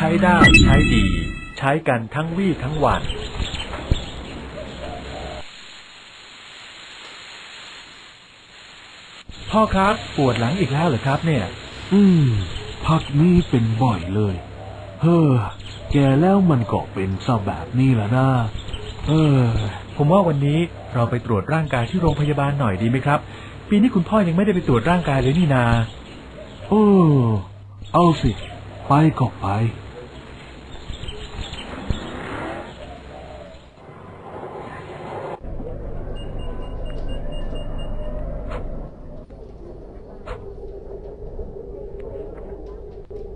ช้ได้ใช้ดี ใช้กันทั้งวี่ทั้งวันพ่อครับปวดหลังอีกแล้วเหรอครับเนี่ย อืม พักนี้เป็นบ่อยเลย เฮ้อ แกแล้วมันก็เป็นซะแบบนี้ละนะเออ ผมว่าวันนี้เราไปตรวจร่างกายที่โรงพยาบาลหน่อยดีไหมครับ ปีนี้คุณพ่อยังไม่ได้ไปตรวจร่างกายเลยนี่นาเออเอาสิ ไปก็ไป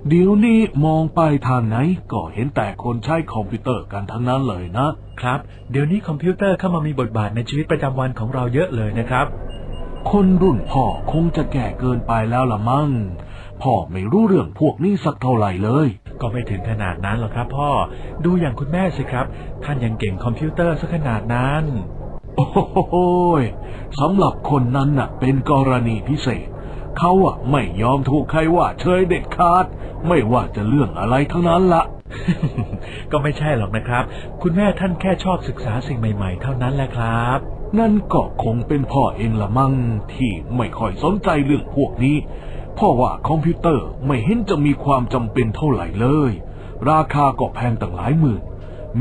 เดี๋ยวนี้มองไปทางไหนก็เห็นแต่คนใช้คอมพิวเตอร์กันทั้งนั้นเลยนะ ครับ เดี๋ยวนี้คอมพิวเตอร์เข้ามามีบทบาทในชีวิตประจำวันของเราเยอะเลยนะครับ คนรุ่นพ่อคงจะแก่เกินไปแล้วละมั้งพ่อไม่รู้เรื่องพวกนี้สักเท่าไหร่เลย ก็ไม่ถึงขนาดนั้นหรอกครับ พ่อ ดูอย่างคุณแม่สิครับ ท่านยังเก่งคอมพิวเตอร์ซะขนาดนั้น โอ้โหยสำหรับคนนั้นน่ะ เป็นกรณีพิเศษ เขาอะไม่ยอมถูกใครว่าเชยเด็ดขาด ไม่ว่าจะเรื่องอะไรทั้งนั้นละ ก็ไม่ใช่หรอกนะครับ คุณแม่ท่านแค่ชอบศึกษาสิ่งใหม่ ๆ เท่านั้นแหละครับ นั่นก็คงเป็นพ่อเองละมั่งที่ไม่ค่อยสนใจเรื่องพวกนี้เพ่อว่าคอมพิวเตอร์ไม่เห็นจะมีความจำเป็นเท่าไหร่เลย ราคาก็แพงตั้งหลายหมื่น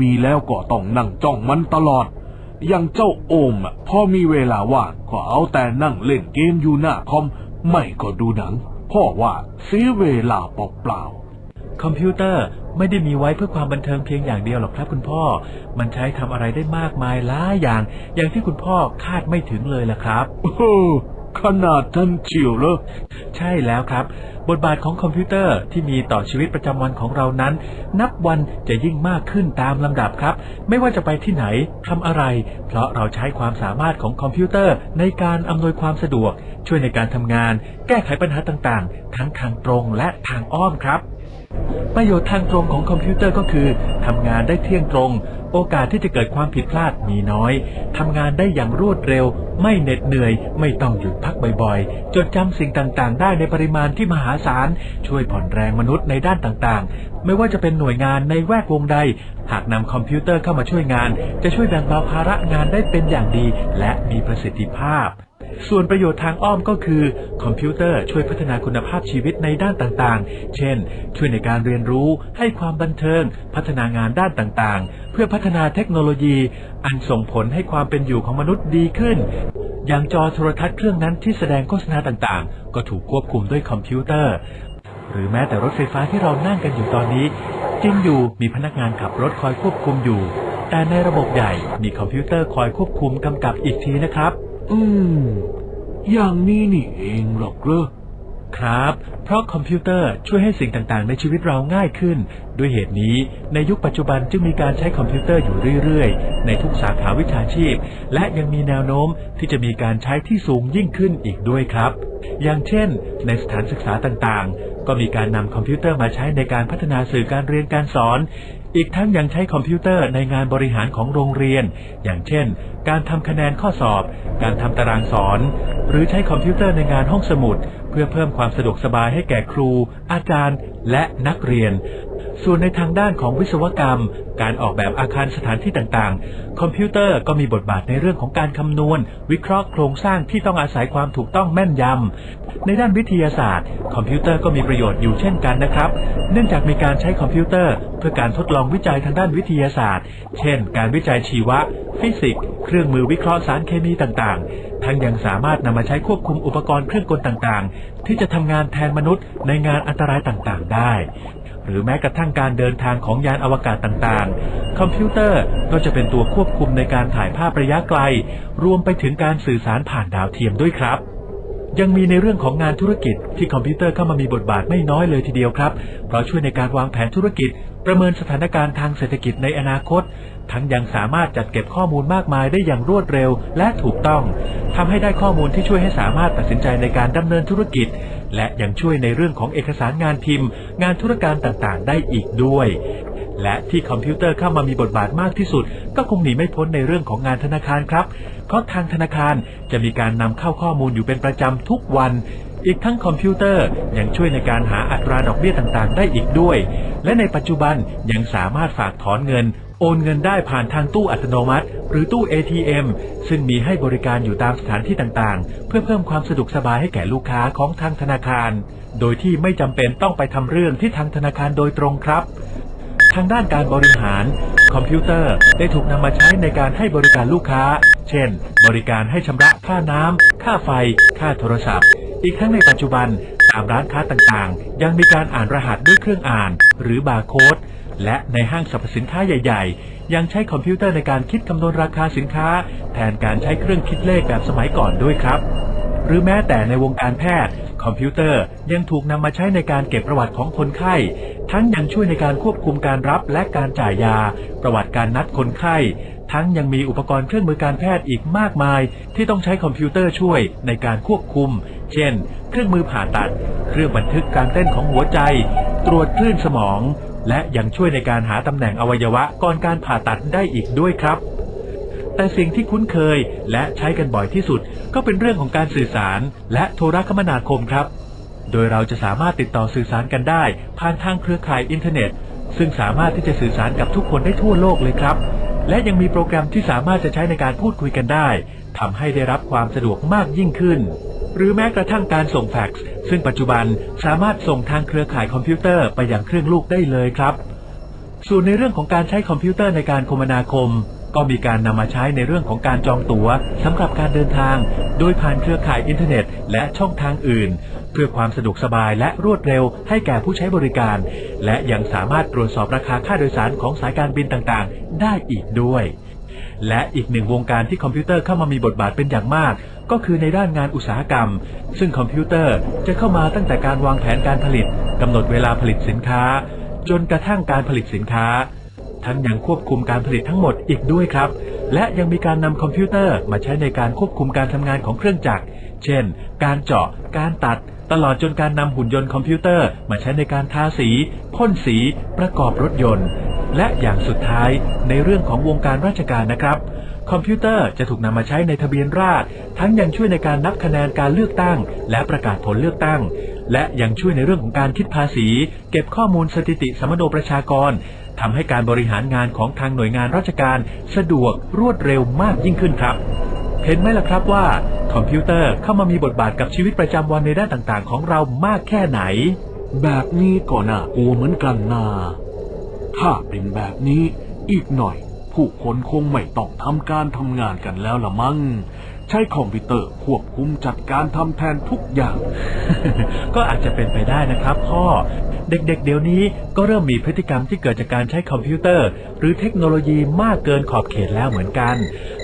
มีแล้วก็ต้องนั่งจ้องมันตลอด อย่างเจ้าโอมอะพอมีเวลาว่างก็เอาแต่นั่งเล่นเกมอยู่หน้าคอม ไม่ก็ดูหนัง พ่อว่าเสียเวลาเปล่าๆคอมพิวเตอร์ไม่ได้มีไว้เพื่อความบันเทิงเพียงอย่างเดียวหรอกครับ คุณพ่อ มันใช้ทำอะไรได้มากมายหลายอย่าง อย่างที่คุณพ่อคาดไม่ถึงเลยล่ะครับเออ ขนาดท่านเฉียวเลยใช่แล้วครับ บทบาทของคอมพิวเตอร์ที่มีต่อชีวิตประจำวันของเรานั้น นับวันจะยิ่งมากขึ้นตามลำดับครับ ไม่ว่าจะไปที่ไหนทำอะไร เพราะเราใช้ความสามารถของคอมพิวเตอร์ในการอำนวยความสะดวก ช่วยในการทำงาน แก้ไขปัญหาต่างๆ ทั้งทางตรงและทางอ้อมครับ ประโยชน์ทางตรงของคอมพิวเตอร์ก็คือทำงานได้เที่ยงตรง โอกาสที่จะเกิดความผิดพลาดมีน้อยทำงานได้อย่างรวดเร็ว ไม่เหน็ดเหนื่อย ไม่ต้องหยุดพักบ่อยๆ จดจำสิ่งต่างๆ ได้ในปริมาณที่มหาศาล ช่วยผ่อนแรงมนุษย์ในด้านต่างๆ ไม่ว่าจะเป็นหน่วยงานในแวดวงใด หากนำคอมพิวเตอร์เข้ามาช่วยงาน จะช่วยแบ่งเบาภาระงานได้เป็นอย่างดี และมีประสิทธิภาพ ส่วนประโยชน์ทางอ้อมก็คือ คอมพิวเตอร์ช่วยพัฒนาคุณภาพชีวิตในด้านต่างๆ เช่น ช่วยในการเรียนรู้ ให้ความบันเทิง พัฒนางานด้านต่างๆ เพื่อพัฒนาเทคโนโลยี อันส่งผลให้ความเป็นอยู่ของมนุษย์ดีขึ้น อย่างจอโทรทัศน์เครื่องนั้นที่แสดงโฆษณาต่างๆ ก็ถูกควบคุมด้วยคอมพิวเตอร์ หรือแม้แต่รถไฟฟ้าที่เรานั่งกันอยู่ตอนนี้จริงอยู่มีพนักงานขับรถคอยควบคุมอยู่ แต่ในระบบใหญ่มีคอมพิวเตอร์คอยควบคุมกำกับอีกทีนะครับ อืม อย่างนี้นี่เองหรอกเหรอ ครับ เพราะคอมพิวเตอร์ช่วยให้สิ่งต่างๆ ในชีวิตเราง่ายขึ้น ด้วยเหตุนี้ในยุคปัจจุบันจึงมีการใช้คอมพิวเตอร์อยู่เรื่อยๆ ในทุกสาขาวิชาชีพ และยังมีแนวโน้มที่จะมีการใช้ที่สูงยิ่งขึ้นอีกด้วยครับ อย่างเช่น ในสถานศึกษาต่างๆ ก็มีการนำคอมพิวเตอร์มาใช้ในการพัฒนาสื่อการเรียนการสอน อีกทั้งยังใช้คอมพิวเตอร์ในงานบริหารของโรงเรียน อย่างเช่น การทำคะแนนข้อสอบ การทำตารางสอน หรือใช้คอมพิวเตอร์ในงานห้องสมุด เพื่อเพิ่มความสะดวกสบายให้แก่ครู อาจารย์ และนักเรียน ส่วนในทางด้านของวิศวกรรม การออกแบบอาคารสถานที่ต่างๆ คอมพิวเตอร์ก็มีบทบาทในเรื่องของการคำนวณ วิเคราะห์โครงสร้างที่ต้องอาศัยความถูกต้องแม่นยำ ในด้านวิทยาศาสตร์ คอมพิวเตอร์ก็มีประโยชน์อยู่เช่นกันนะครับ เนื่องจากมีการใช้คอมพิวเตอร์ เพื่อการทดลองวิจัยทางด้านวิทยาศาสตร์ เช่น การวิจัยชีวะ ฟิสิกส์ เครื่องมือวิเคราะห์สารเคมีต่างๆทั้งยังสามารถนำมาใช้ควบคุมอุปกรณ์เครื่องกลต่างๆ ที่จะทำงานแทนมนุษย์ในงานอันตรายต่างๆ ได้ หรือแม้กระทั่งการเดินทางของยานอวกาศต่างๆ คอมพิวเตอร์ก็จะเป็นตัวควบคุมในการถ่ายภาพระยะไกล รวมไปถึงการสื่อสารผ่านดาวเทียมด้วยครับยังมีในเรื่องของงานธุรกิจที่คอมพิวเตอร์เข้ามามีบทบาทไม่น้อยเลยทีเดียวครับ เพราะช่วยในการวางแผนธุรกิจ ประเมินสถานการณ์ทางเศรษฐกิจในอนาคต ทั้งยังสามารถจัดเก็บข้อมูลมากมายได้อย่างรวดเร็วและถูกต้องทำให้ได้ข้อมูลที่ช่วยให้สามารถตัดสินใจในการดำเนินธุรกิจ และยังช่วยในเรื่องของเอกสารงานพิมพ์ งานธุรการต่างๆ ได้อีกด้วย และที่คอมพิวเตอร์เข้ามามีบทบาทมากที่สุด ก็คงหนีไม่พ้นในเรื่องของงานธนาคารครับ เพราะทางธนาคารจะมีการนำเข้าข้อมูลอยู่เป็นประจำทุกวัน อีกทั้งคอมพิวเตอร์ยังช่วยในการหาอัตราดอกเบี้ยต่างๆ ได้อีกด้วย และในปัจจุบันยังสามารถฝากถอนเงิน โอนเงินได้ผ่านทางตู้อัตโนมัติ หรือตู้ ATM ซึ่งมีให้บริการอยู่ตามสถานที่ต่างๆ เพื่อเพิ่มความสะดวกสบายให้แก่ลูกค้าของทางธนาคาร โดยที่ไม่จำเป็นต้องไปทำเรื่องที่ทางธนาคารโดยตรงครับ ทางด้านการบริหารคอมพิวเตอร์ได้ถูกนำมาใช้ในการให้บริการลูกค้า เช่น บริการให้ชำระค่าน้ำ ค่าไฟ ค่าโทรศัพท์ อีกทั้งในปัจจุบันตามร้านค้าต่างๆ ยังมีการอ่านรหัสด้วยเครื่องอ่าน หรือบาร์โค้ด และในห้างสรรพสินค้าใหญ่ ๆ ยังใช้คอมพิวเตอร์ในการคิดคำนวณราคาสินค้า แทนการใช้เครื่องคิดเลขแบบสมัยก่อนด้วยครับ หรือแม้แต่ในวงการแพทย์ คอมพิวเตอร์ยังถูกนำมาใช้ในการเก็บประวัติของคนไข้ ทั้งยังช่วยในการควบคุมการรับและการจ่ายยา ประวัติการนัดคนไข้ทั้งยังมีอุปกรณ์เครื่องมือการแพทย์อีกมากมาย ที่ต้องใช้คอมพิวเตอร์ช่วยในการควบคุม เช่น เครื่องมือผ่าตัด เครื่องบันทึกการเต้นของหัวใจ ตรวจคลื่นสมอง และยังช่วยในการหาตำแหน่งอวัยวะก่อนการผ่าตัดได้อีกด้วยครับ แต่สิ่งที่คุ้นเคยและใช้กันบ่อยที่สุด ก็เป็นเรื่องของการสื่อสาร และโทรคมนาคมครับ โดยเราจะสามารถติดต่อสื่อสารกันได้ ผ่านทางเครือข่ายอินเทอร์เน็ต ซึ่งสามารถที่จะสื่อสารกับทุกคนได้ทั่วโลกเลยครับและยังมีโปรแกรมที่สามารถจะใช้ในการพูดคุยกันได้ทำให้ได้รับความสะดวกมากยิ่งขึ้น หรือแม้กระทั่งการส่งแฟกซ์ซึ่งปัจจุบันสามารถส่งทางเครือข่ายคอมพิวเตอร์ไปยังเครื่องลูกได้เลยครับ ส่วนในเรื่องของการใช้คอมพิวเตอร์ในการคมนาคม ก็มีการนำมาใช้ในเรื่องของการจองตั๋วสำหรับการเดินทาง โดยผ่านเครือข่ายอินเทอร์เน็ต และช่องทางอื่น เพื่อความสะดวกสบายและรวดเร็วให้แก่ผู้ใช้บริการ และยังสามารถตรวจสอบราคาค่าโดยสารของสายการบินต่างๆ ได้อีกด้วย และอีกหนึ่งวงการที่คอมพิวเตอร์เข้ามามีบทบาทเป็นอย่างมาก ก็คือในด้านงานอุตสาหกรรม ซึ่งคอมพิวเตอร์จะเข้ามาตั้งแต่การวางแผนการผลิตกำหนดเวลาผลิตสินค้า จนกระทั่งการผลิตสินค้า ทั้งยังควบคุมการผลิตทั้งหมดอีกด้วยครับ และยังมีการนำคอมพิวเตอร์มาใช้ในการควบคุมการทำงานของเครื่องจักร เช่น การเจาะ การตัดตลอดจนการนำหุ่นยนต์คอมพิวเตอร์มาใช้ในการทาสี พ่นสี ประกอบรถยนต์ และอย่างสุดท้ายในเรื่องของวงการราชการนะครับ คอมพิวเตอร์จะถูกนำมาใช้ในทะเบียนราษฎรทั้งยังช่วยในการนับคะแนนการเลือกตั้ง และประกาศผลเลือกตั้ง และยังช่วยในเรื่องของการคิดภาษี เก็บข้อมูลสถิติสมโนประชากรทำให้การบริหารงานของทางหน่วยงานราชการ สะดวกรวดเร็วมากยิ่งขึ้นครับเห็นไหมล่ะครับว่า คอมพิวเตอร์เข้ามามีบทบาทกับชีวิตประจำวันในด้านต่างๆ ของเรามากแค่ไหน แบบนี้ก็น่ากลัวเหมือนกันนา ถ้าเป็นแบบนี้อีกหน่อย ผู้คนคงไม่ต้องทำการทำงานกันแล้วละมั้งใช้คอมพิวเตอร์ควบคุมจัดการทำแทนทุกอย่าง ก็อาจจะเป็นไปได้นะครับพ่อ เด็กๆเดี๋ยวนี้ก็เริ่มมีพฤติกรรมที่เกิดจากการใช้คอมพิวเตอร์ หรือเทคโนโลยีมากเกินขอบเขตแล้วเหมือนกัน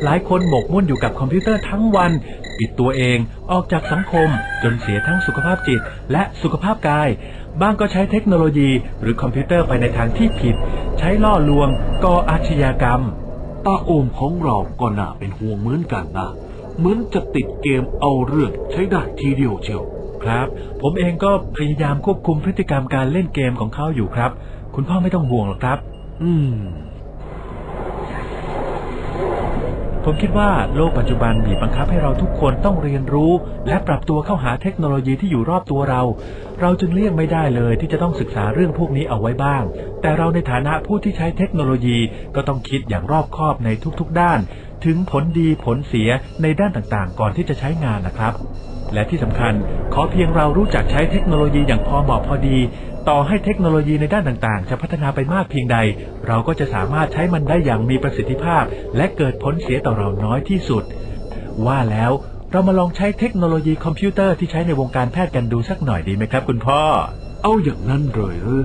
หลายคนหมกมุ่นอยู่กับคอมพิวเตอร์ทั้งวัน ปิดตัวเอง ออกจากสังคม จนเสียทั้งสุขภาพจิต และสุขภาพกาย บ้างก็ใช้เทคโนโลยีหรือคอมพิวเตอร์ไปในทางที่ผิด ใช้ล่อลวงก่ออาชญากรรม ตาโอมของเราก็น่าเป็นห่วงเหมือนกันนะ เหมือนจะติดเกมเอาเรื่องใช้ได้ทีเดียวเชียว ครับ ผมเองก็พยายามควบคุมพฤติกรรมการเล่นเกมของเขาอยู่ครับ คุณพ่อไม่ต้องห่วงหรอกครับ อืม ผมคิดว่าโลกปัจจุบันบีบบังคับให้เราทุกคนต้องเรียนรู้ และปรับตัวเข้าหาเทคโนโลยีที่อยู่รอบตัวเรา เราจึงเลี่ยงไม่ได้เลยที่จะต้องศึกษาเรื่องพวกนี้เอาไว้บ้าง แต่เราในฐานะผู้ที่ใช้เทคโนโลยีก็ต้องคิดอย่างรอบคอบในทุกๆด้าน ถึงผลดีผลเสียในด้านต่างๆ ก่อนที่จะใช้งานนะครับ และที่สำคัญขอเพียงเรารู้จักใช้เทคโนโลยีอย่างพอเหมาะพอดี ต่อให้เทคโนโลยีในด้านต่างๆ จะพัฒนาไปมากเพียงใด เราก็จะสามารถใช้มันได้อย่างมีประสิทธิภาพ และเกิดผลเสียต่อเราน้อยที่สุด ว่าแล้วเรามาลองใช้เทคโนโลยีคอมพิวเตอร์ที่ใช้ในวงการแพทย์กันดูสักหน่อยดีไหมครับ คุณพ่อ เอาอย่างนั้นเลยหรอ